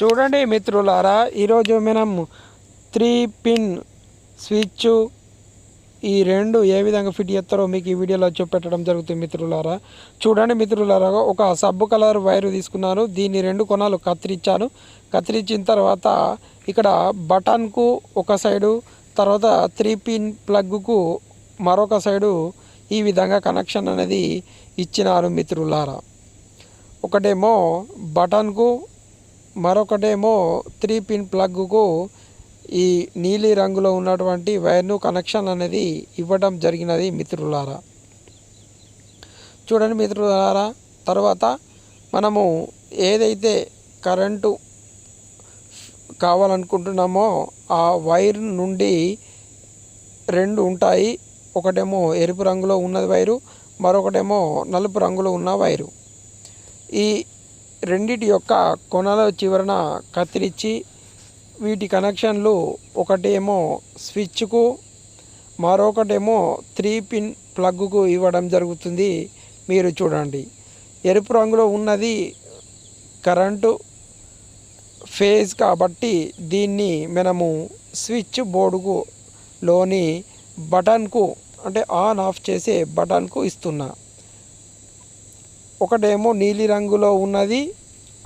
చూడండి మిత్రులారా ఈరోజు మనం త్రీ పిన్ స్విచ్ ఈ రెండు ఏ విధంగా ఫిట్ చేస్తారో మీకు ఈ వీడియోలో చూపెట్టడం జరుగుతుంది మిత్రులారా. చూడండి మిత్రులారా ఒక సబ్బు కలర్ వైర్ తీసుకున్నాను దీన్ని రెండు కొనాలు కత్తిరించాను. కత్తిరించిన తర్వాత ఇక్కడ బటన్కు ఒక సైడు తర్వాత త్రీ పిన్ ప్లగ్కు మరొక సైడు ఈ విధంగా కనెక్షన్ అనేది ఇచ్చినారు మిత్రులారా. ఒకటేమో బటన్కు మరొకటేమో త్రీ పిన్ ప్లగ్కు ఈ నీలి రంగులో ఉన్నటువంటి వైర్ను కనెక్షన్ అనేది ఇవ్వడం జరిగినది మిత్రులారా. చూడండి మిత్రులారా తర్వాత మనము ఏదైతే కరెంటు కావాలనుకుంటున్నామో ఆ వైర్ నుండి రెండు ఉంటాయి. ఒకటేమో ఎరుపు రంగులో ఉన్నది వైరు మరొకటేమో నలుపు రంగులో ఉన్న వైరు. ఈ రెండిటి యొక్క కొనల చివరన కత్తిరించి వీటి కనెక్షన్లు ఒకటేమో స్విచ్కు మరొకటేమో త్రీ పిన్ ప్లగ్కు ఇవ్వడం జరుగుతుంది. మీరు చూడండి. ఎరుపు రంగులో ఉన్నది కరెంటు ఫేజ్ కాబట్టి దీన్ని మనము స్విచ్ బోర్డుకు లోని బటన్కు అంటే ఆన్ ఆఫ్ చేసే బటన్కు ఇస్తున్నా. ఒకటేమో నీలి రంగులో ఉన్నది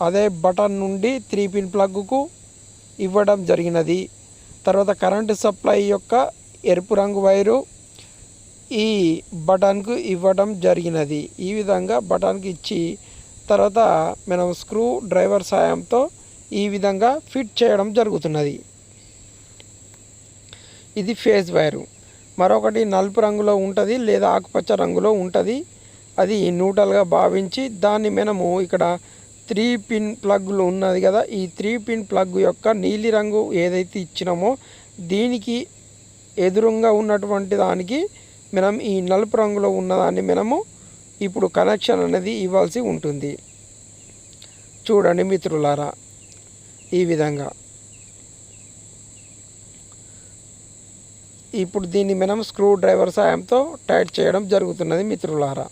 అదే బటన్ నుండి త్రీ పిన్ ప్లగ్కు ఇవ్వడం జరిగినది. తర్వాత కరెంటు సప్లై యొక్క ఎరుపు రంగు వైరు ఈ బటన్కు ఇవ్వడం జరిగినది. ఈ విధంగా బటన్కి ఇచ్చి తర్వాత మనం స్క్రూ డ్రైవర్ సాయంతో ఈ విధంగా ఫిట్ చేయడం జరుగుతున్నది. ఇది ఫేజ్ వైరు. మరొకటి నలుపు రంగులో ఉంటుంది లేదా ఆకుపచ్చ రంగులో ఉంటుంది. అది న్యూట్రల్గా భావించి దాన్ని మనము ఇక్కడ త్రీ పిన్ ప్లగ్లు ఉన్నది కదా ఈ త్రీ పిన్ ప్లగ్ యొక్క నీలిరంగు ఏదైతే ఇచ్చినామో దీనికి ఎదురుగా ఉన్నటువంటి దానికి మనం ఈ నలుపు రంగులో ఉన్నదాన్ని మనము ఇప్పుడు కనెక్షన్ అనేది ఇవ్వాల్సి ఉంటుంది. చూడండి మిత్రులారా ఈ విధంగా. ఇప్పుడు దీన్ని మనం స్క్రూ డ్రైవర్ సాయంతో టైట్ చేయడం జరుగుతున్నది మిత్రులారా.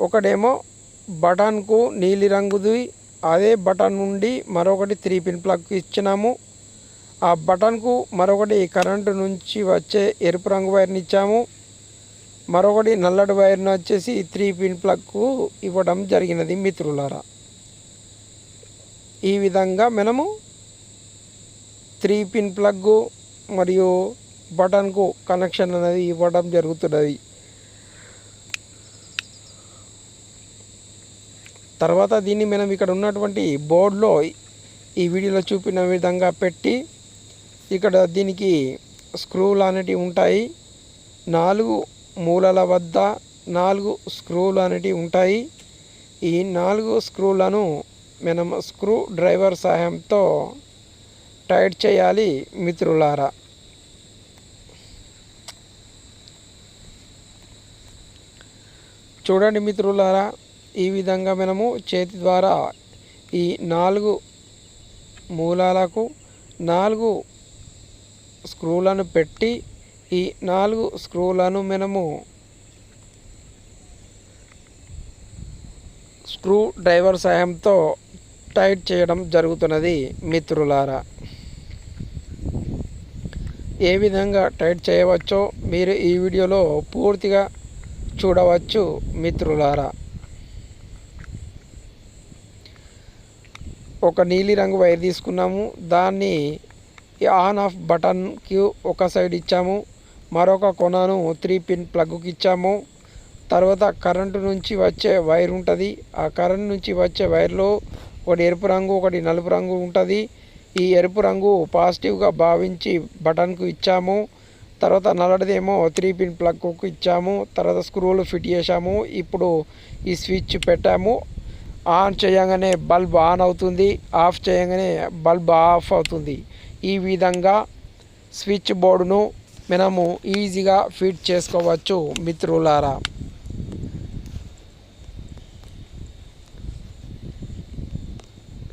ఒకటేమో బటన్కు నీలిరంగుది అదే బటన్ నుండి మరొకటి త్రీ పిన్ ప్లగ్ ఇచ్చినాము. ఆ బటన్కు మరొకటి కరెంటు నుంచి వచ్చే ఎరుపు రంగు వైర్ని ఇచ్చాము. మరొకటి నల్లటి వైర్ని వచ్చేసి త్రీ పిన్ ప్లగ్కు ఇవ్వడం జరిగినది మిత్రులారా. ఈ విధంగా మనము త్రీ పిన్ ప్లగ్ మరియు బటన్కు కనెక్షన్ అనేది ఇవ్వడం జరుగుతున్నది. తర్వాత దీన్ని మనం ఇక్కడ ఉన్నటువంటి బోర్డులో ఈ వీడియోలో చూపిన విధంగా పెట్టి ఇక్కడ దీనికి స్క్రూలు అనేటివి ఉంటాయి. నాలుగు మూలల వద్ద నాలుగు స్క్రూలు అనేటివి ఉంటాయి. ఈ నాలుగు స్క్రూలను మనం స్క్రూ డ్రైవర్ సహాయంతో టైట్ చేయాలి మిత్రులారా. చూడండి మిత్రులారా ఈ విధంగా మనము చేతి ద్వారా ఈ నాలుగు మూలాలకు నాలుగు స్క్రూలను పెట్టి ఈ నాలుగు స్క్రూలను మనము స్క్రూ డ్రైవర్ సాయంతో టైట్ చేయడం జరుగుతున్నది మిత్రులారా. ఏ విధంగా టైట్ చేయవచ్చో మీరు ఈ వీడియోలో పూర్తిగా చూడవచ్చు మిత్రులారా. ఒక నీలిరంగు వైర్ తీసుకున్నాము. దాన్ని ఆన్ ఆఫ్ బటన్కి ఒక సైడ్ ఇచ్చాము. మరొక కొనను త్రీ పిన్ ప్లగ్కి ఇచ్చాము. తర్వాత కరెంటు నుంచి వచ్చే వైర్ ఉంటుంది. ఆ కరెంట్ నుంచి వచ్చే వైర్లో ఒకటి ఎరుపు రంగు ఒకటి నలుపు రంగు ఉంటుంది. ఈ ఎరుపు రంగు పాజిటివ్గా భావించి బటన్కు ఇచ్చాము. తర్వాత నల్లటిదేమో త్రీ పిన్ ప్లగ్కు ఇచ్చాము. తర్వాత స్క్రూలు ఫిట్ చేసాము ఇప్పుడు ఈ స్విచ్ పెట్టాము. ఆన్ చేయగానే బల్బ్ ఆన్ అవుతుంది ఆఫ్ చేయగానే బల్బ్ ఆఫ్ అవుతుంది. ఈ విధంగా స్విచ్ బోర్డును మనము ఈజీగా ఫిట్ చేసుకోవచ్చు మిత్రులారా.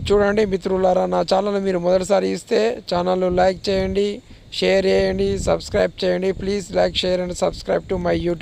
చూడండి మిత్రులారా నా ఛానల్ మీరు మొదటిసారి ఇస్తే ఛానల్ లైక్ చేయండి షేర్ చేయండి సబ్స్క్రైబ్ చేయండి. Please like share and subscribe to my YouTube